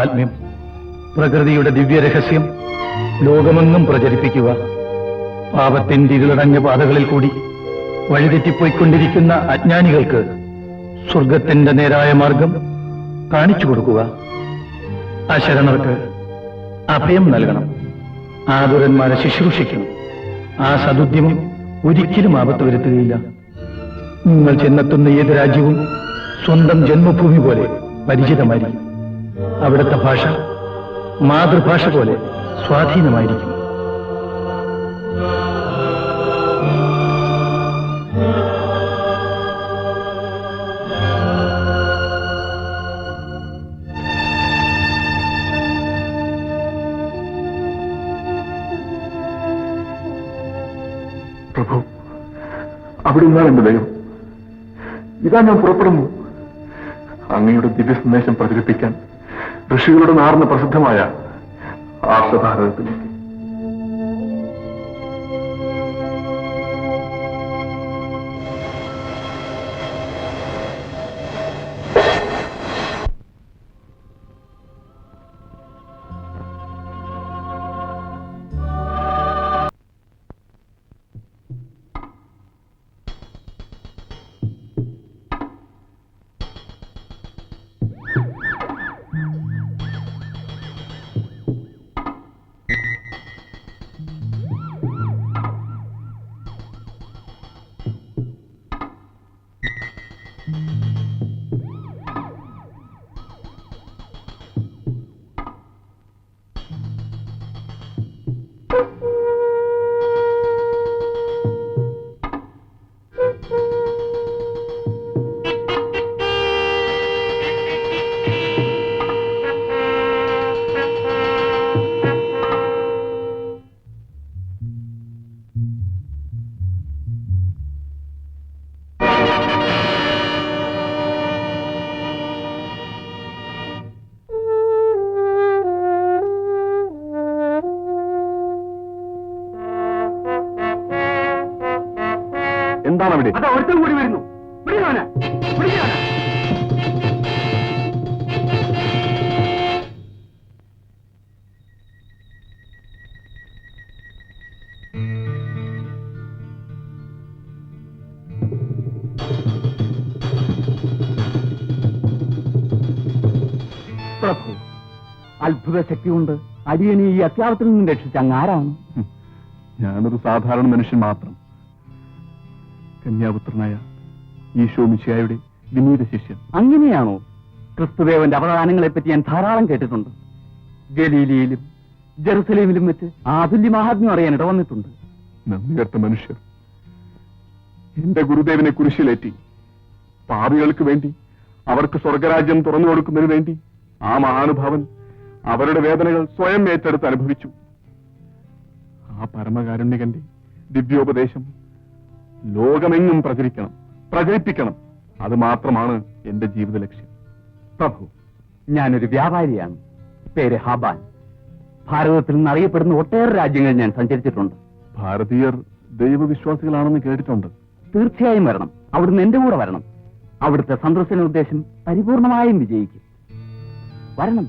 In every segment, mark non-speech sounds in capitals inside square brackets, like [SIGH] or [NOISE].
മഹാത്മ്യം പ്രകൃതിയുടെ ദിവ്യരഹസ്യം ലോകമെന്നും പ്രചരിപ്പിക്കുക. പാപത്തിന്റെ ഇരുളടഞ്ഞ പാതകളിൽ കൂടി വഴിതെറ്റിപ്പോയിക്കൊണ്ടിരിക്കുന്ന അജ്ഞാനികൾക്ക് സ്വർഗത്തിന്റെ നേരായ മാർഗം കാണിച്ചു കൊടുക്കുക. അശരണർക്ക് അഭയം നൽകണം. ആതുരന്മാരെ ശുശ്രൂഷിക്കണം. ആ സദുദ്യമം ഒരിക്കലും ആപത്ത് വരുത്തുകയില്ല. നിങ്ങൾ ചെന്നെത്തുന്ന ഏത് രാജ്യവും സ്വന്തം ജന്മഭൂമി പോലെ പരിചിതമായിരിക്കും. അവിടുത്തെ ഭാഷ മാതൃഭാഷ പോലെ സ്വാധീനമായിരിക്കും പ്രഭു അവിടെ നിന്നാണ് എന്റെ ദൈവം. ഇതാ ഞാൻ പുറപ്പെടുന്നു. അങ്ങയുടെ ദിവ്യ സന്ദേശം പ്രചരിപ്പിക്കാൻ ഋഷികളുടെ നാർന്ന പ്രസിദ്ധമായ ആർഷഭാരതത്തിലേക്ക് അവിടെ ഒരുത്തം കൂടി വരുന്നു. പിടിക്കാനാ പിടിക്കാനാ പ്രഭു അത്ഭുത ശക്തി കൊണ്ട് അടിയനെ ഈ അത്യാവത്തിൽ നിന്നും രക്ഷിച്ച അങ്ങാരാണ് ഞാനൊരു സാധാരണ മനുഷ്യൻ മാത്രം. കന്യാപുത്രനായ ഈശോ മിശിയായുടെ വിനീത ശിഷ്യൻ. അങ്ങനെയാണോ ക്രിസ്തുദേവന്റെ അവദാനങ്ങളെ പറ്റി ഞാൻ ധാരാളം കേട്ടിട്ടുണ്ട്. ഗലീലിയിലും ജെറുസലേമിലും വെച്ച് ആതുല്യ മഹാത്മ്യം അറിയാൻ ഇടവന്നിട്ടുണ്ട്. നന്ദികെട്ട മനുഷ്യർ. എന്റെ ഗുരുദേവനെ കുരിശിലേറ്റി പാപികൾക്ക് വേണ്ടി അവർക്ക് സ്വർഗരാജ്യം തുറന്നു കൊടുക്കുന്നതിന് വേണ്ടി ആ മഹാനുഭാവൻ അവരുടെ വേദനകൾ സ്വയം ഏറ്റെടുത്ത് അനുഭവിച്ചു. ആ പരമകാരുണ്യകന്റെ ദിവ്യോപദേശം ലോകമെങ്ങും പ്രചരിക്കണം പ്രചരിപ്പിക്കണം. അത് മാത്രമാണ് എന്റെ ജീവിത ലക്ഷ്യം. പ്രഭു ഞാനൊരു വ്യാപാരിയാണ്. പേര് ഹാബാൻ. ഭാരതത്തിൽ നിന്ന് അറിയപ്പെടുന്ന ഒട്ടേറെ രാജ്യങ്ങൾ ഞാൻ സഞ്ചരിച്ചിട്ടുണ്ട്. ഭാരതീയർ ദൈവവിശ്വാസികളാണെന്ന് കേട്ടിട്ടുണ്ട്. തീർച്ചയായും വരണം. അവിടുന്ന് എന്റെ കൂടെ വരണം. അവിടുത്തെ സന്ദർശന ഉദ്ദേശം പരിപൂർണമായും വിജയിക്കും. വരണം.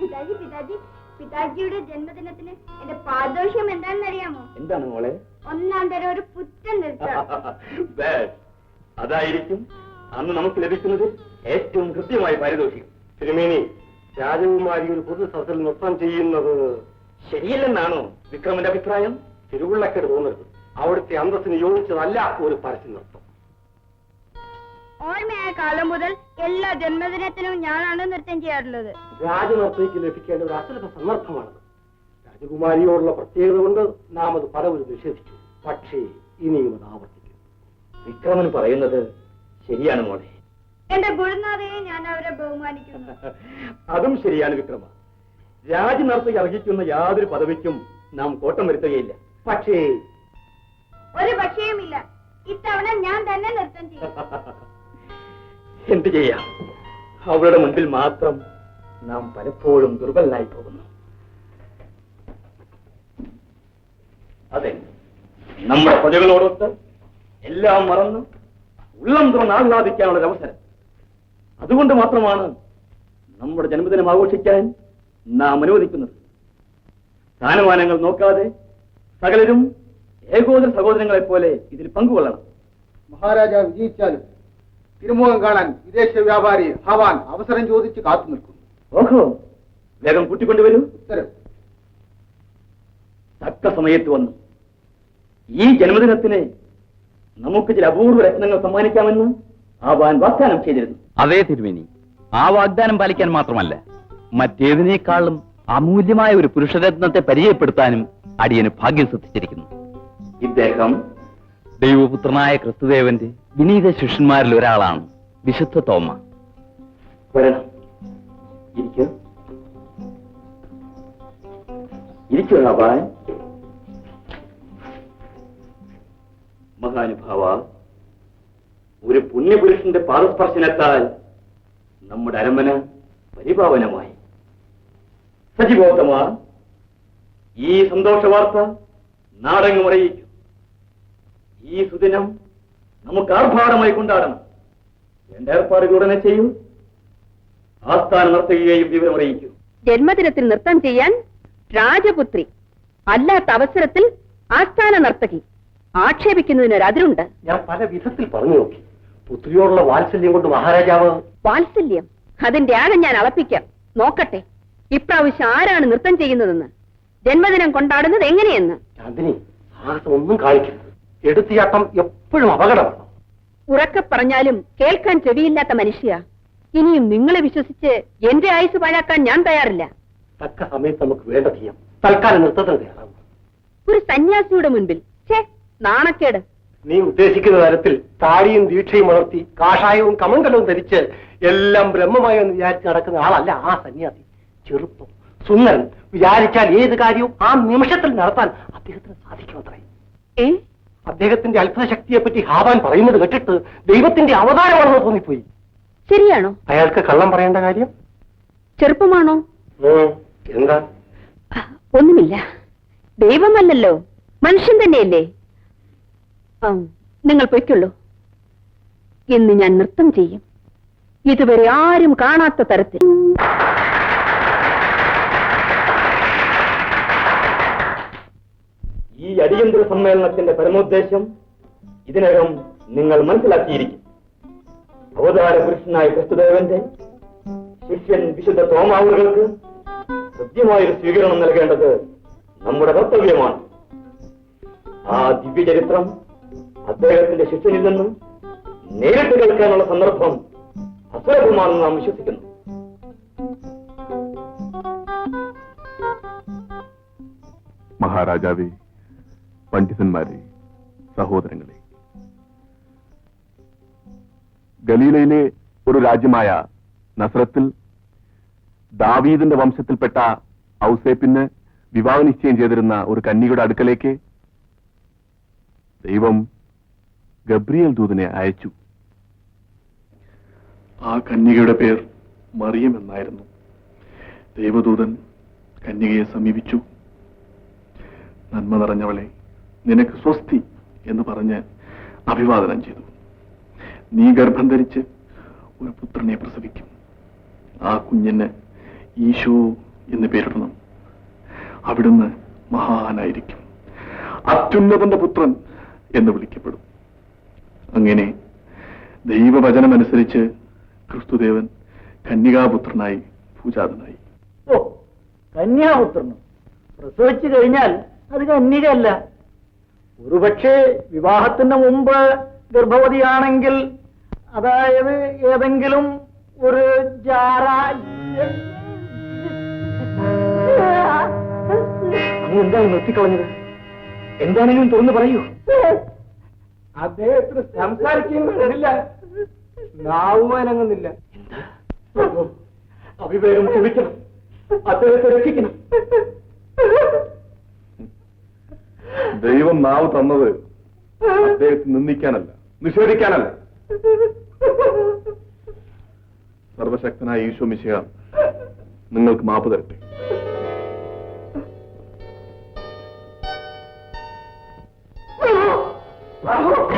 പിതാജി പിതാജി. പിതാജിയുടെ ജന്മദിനത്തിന് എന്റെ പാദോഷ്യം എന്താണെന്ന് അറിയാമോ എന്താണ് മോളെ? ഒന്നാം തരം ഒരു പുത്തൻ [LAUGHS] അതായിരിക്കും അന്ന് നമുക്ക് ലഭിക്കുന്നത് ഏറ്റവും കൃത്യമായ പാരിതോഷികം. തിരുമേനി രാജകുമാരി ഒരു പൊതു സദസ്സിൽ നൃത്തം ചെയ്യുന്നത് ശരിയല്ലെന്നാണോ വിക്രമന്റെ അഭിപ്രായം? തിരുവുള്ളക്കേട് തോന്നരുത്. അവിടുത്തെ അന്തസ്സിന് യോജിച്ചതല്ല ഒരു പരസ്യ നൃത്തം. ഓർമ്മയായ കാലം മുതൽ എല്ലാ ജന്മദിനത്തിനും ഞാനാണ് നൃത്തം ചെയ്യാറുള്ളത്. രാജനർത്തയ്ക്ക് ലഭിക്കേണ്ട ഒരു അസുലഭ സന്ദർഭമാണത്. രാജകുമാരിയോടുള്ള പ്രത്യേകത കൊണ്ട് നാം അത് പലവരും നിഷേധിച്ചു. പക്ഷേ ഇനിയും അത് ആവർത്തിക്കും. വിക്രമൻ പറയുന്നത് ശരിയാണ് മോളെ. എന്റെ ഗുരുനാഥയെ ഞാൻ അവരെ ബഹുമാനിക്കുന്നു. [LAUGHS] അതും ശരിയാണ് വിക്രമ. രാജനർത്തകി അർഹിക്കുന്ന യാതൊരു പദവിക്കും നാം കോട്ടം വരുത്തുകയില്ല. പക്ഷേ ഒരു പക്ഷേയുമില്ല. ഇത്തവണ ഞാൻ തന്നെ നൃത്തം ചെയ്യും. [LAUGHS] എന്ത് ചെയ്യാം? അവളുടെ മുൻപിൽ മാത്രം നാം പലപ്പോഴും ദുർബലനായി പോകുന്നു. അതെ നമ്മുടെ പ്രജകളോടൊത്ത് എല്ലാം മറന്ന് ഉള്ളം തുറന്ന് ആഹ്ലാദിക്കാനുള്ള അവസരം. അതുകൊണ്ട് മാത്രമാണ് നമ്മുടെ ജന്മദിനം ആഘോഷിക്കാൻ നാം അനുവദിക്കുന്നത്. സ്ഥാനമാനങ്ങൾ നോക്കാതെ സകലരും ഏകോദര സഹോദരങ്ങളെ പോലെ ഇതിൽ പങ്കുകൊള്ളണം. മഹാരാജ വിജയിച്ചാലും തിരുമുഖം കാണാൻ വിദേശ വ്യാപാരി ഹവാൻ അവസരം ചോദിച്ച് കാത്തു നിൽക്കുന്നു. ഓഹോ വേഗം കൂട്ടിക്കൊണ്ടുവരൂ ഉത്തരം. തക്ക സമയത്ത് വന്നു. ഈ ജന്മദിനത്തിന് നമുക്ക് ചില അപൂർവ രത്നങ്ങൾ സമ്മാനിക്കാമെന്ന് ആവാൻ വാഗ്ദാനം ചെയ്തിരുന്നു. അതേ തിരുമേനി ആ വാഗ്ദാനം പാലിക്കാൻ മാത്രമല്ല മറ്റേതിനേക്കാളും അമൂല്യമായ ഒരു പുരുഷരത്നത്തെ പരിചയപ്പെടുത്താനും അടിയന് ഭാഗ്യം സിദ്ധിച്ചിരിക്കുന്നു ഇദ്ദേഹം ദൈവപുത്രനായ ക്രിസ്തുദേവന്റെ വിനീത ശിഷ്യന്മാരിൽ ഒരാളാണ് വിശുദ്ധ തോമ. മഹാനുഭാവ ഒരു പുണ്യപുരുഷന്റെ പാദസ്പർശനത്താൽ നമ്മുടെ അരമന പരിപാവനമായി. സജീവോത്തമ ഈ സന്തോഷ വാർത്ത നാടെങ്ങും അറിയിക്കും. ഈ സുദിനം നമുക്ക് ആർഭാടമായി കൊണ്ടാടണം. വേണ്ട ഏർപ്പാടുകൾ ഉടനെ ചെയ്യും. ആസ്ഥാനം നടത്തുകയും വിവരം അറിയിക്കും. ജന്മദിനത്തിൽ നൃത്തം ചെയ്യാൻ രാജപുത്രി അല്ലാത്ത അവസരത്തിൽ ആസ്ഥാന നർത്തകി. ആക്ഷേപിക്കുന്നതിന് ഒരതിരുണ്ട് ഞാൻ പല വിധത്തിൽ പറഞ്ഞു നോക്കി. പുത്രിയോടുള്ള വാത്സല്യം കൊണ്ട് മഹാരാജാവ്. വാത്സല്യം. അതിന്റെ ആഴം ഞാൻ അളപ്പിക്കാം. നോക്കട്ടെ ഇപ്രാവശ്യം ആരാണ് നൃത്തം ചെയ്യുന്നതെന്ന്? ജന്മദിനം കൊണ്ടാടുന്നത് എങ്ങനെയെന്ന്? ചാന്ദിനി സാഹസം ഒന്നും കാണിക്കരുത്. എടുത്തിയാട്ടം എപ്പോഴും അപകടമാണ്. ഉറക്കെ പറഞ്ഞാലും കേൾക്കാൻ ചെവിയില്ലാത്ത മനുഷ്യ. ഇനിയും നിങ്ങളെ വിശ്വസിച്ച് എന്റെ ആയുസ് പാഴാക്കാൻ ഞാൻ തയ്യാറില്ല. തക്ക സമയത്ത് നമുക്ക് വേണ്ട ചെയ്യാം തൽക്കാലം തയ്യാറാവും. ഒരു സന്യാസിയുടെ മുൻപിൽ. ഛേ നാണക്കേട്. നീ ഉദ്ദേശിക്കുന്ന തരത്തിൽ താടിയും ദീക്ഷയും വളർത്തി കാഷായവും കമങ്കലവും ധരിച്ച് എല്ലാം ബ്രഹ്മമായി എന്ന് വിചാരിച്ച് നടക്കുന്ന ആളല്ല ആ സന്യാസി. ചെറുപ്പം സുന്ദരൻ. വിചാരിച്ചാൽ ഏത് കാര്യവും ആ നിമിഷത്തിൽ നടത്താൻ അദ്ദേഹത്തിന് സാധിക്കുമത്രേ. ഏ? അദ്ദേഹത്തിന്റെ അത്ഭുത ശക്തിയെ പറ്റി ഹാവാൻ പറയുന്നത് കേട്ടിട്ട് ദൈവത്തിന്റെ അവതാരമാണെന്ന് തോന്നിപ്പോയി. ശരിയാണോ? അയാൾക്ക് കള്ളം പറയേണ്ട കാര്യം? ചെറുപ്പമാണോ? എന്താ? ഒന്നുമില്ല. ദൈവമല്ലല്ലോ മനുഷ്യൻ തന്നെയല്ലേ? നിങ്ങൾ പൊയ്ക്കുള്ളൂ. ഇന്ന് ഞാൻ നൃത്തം ചെയ്യും. ഇതുവരെ ആരും കാണാത്ത തരത്തിൽ. അടിയന്തര സമ്മേളനത്തിന്റെ പരമോദ്ദേശം ഇതിനകം നിങ്ങൾ മനസ്സിലാക്കിയിരിക്കും. അവതാര പുരുഷനായ ക്രിസ്തുദേവന്റെ ശിഷ്യൻ വിശുദ്ധ തോമാവുകൾക്ക് കൃത്യമായൊരു സ്വീകരണം നൽകേണ്ടത് നമ്മുടെ കർത്തവ്യമാണ് ആ ദിവ്യചരിത്രം അദ്ദേഹത്തിന്റെ ശിഷ്യനിൽ നിന്ന് നേരിട്ട് കേൾക്കാനുള്ള സന്ദർഭം അസുലഭമാണെന്ന് നാം വിശ്വസിക്കുന്നു. മഹാരാജാവേ പണ്ഡിതന്മാരെ സഹോദരങ്ങളെ. ഗലീലയിലെ ഒരു രാജ്യമായ നസ്രത്തിൽ ദാവീദിന്റെ വംശത്തിൽപ്പെട്ട ഔസേപ്പിന് വിവാഹ നിശ്ചയം ചെയ്തിരുന്ന ഒരു കന്നിയുടെ അടുക്കലേക്ക് ദൈവം ഗബ്രിയൽ ദൂതനെ അയച്ചു. ആ കന്യകയുടെ പേർ മറിയം എന്നായിരുന്നു. ദൈവദൂതൻ കന്യകയെ സമീപിച്ചു. നന്മ നിറഞ്ഞവളെ നിനക്ക് സ്വസ്തി എന്ന് പറഞ്ഞ് അഭിവാദനം ചെയ്തു. നീ ഗർഭം ധരിച്ച് ഒരു പുത്രനെ പ്രസവിക്കും. ആ കുഞ്ഞിന് ഈശോ എന്ന് പേരിടണം. അവിടുന്ന് മഹാനായിരിക്കും. അത്യുന്നതന്റെ പുത്രൻ എന്ന് വിളിക്കപ്പെടും. അങ്ങനെ ദൈവവചനമനുസരിച്ച് ക്രിസ്തുദേവൻ കന്യകാപുത്രനായി പൂജാതനായി. ഓ കന്യാപുത്രനും? പ്രസവിച്ചു കഴിഞ്ഞാൽ അത് കന്യകയല്ല. ഒരുപക്ഷെ വിവാഹത്തിന് മുമ്പ് ഗർഭവതിയാണെങ്കിൽ അതായത് ഏതെങ്കിലും ഒരു എന്താണ് നിർത്തിക്കളഞ്ഞത്? എന്താണെങ്കിലും തോന്നു പറയൂ. അദ്ദേഹത്തിന് സംസാരിക്കാൻ കഴിയില്ല നാവുവാനങ്ങുന്നില്ല അവിവേകം ക്ഷമിക്കണം. അദ്ദേഹത്തെ രക്ഷിക്കണം. ദൈവം നാവ് തന്നത് അദ്ദേഹത്തെ നിന്ദിക്കാനല്ല നിഷേധിക്കാനല്ല. സർവശക്തനായ ഈശോ മിശിഹ നിങ്ങൾക്ക് മാപ്പ് തരട്ടെ. ആ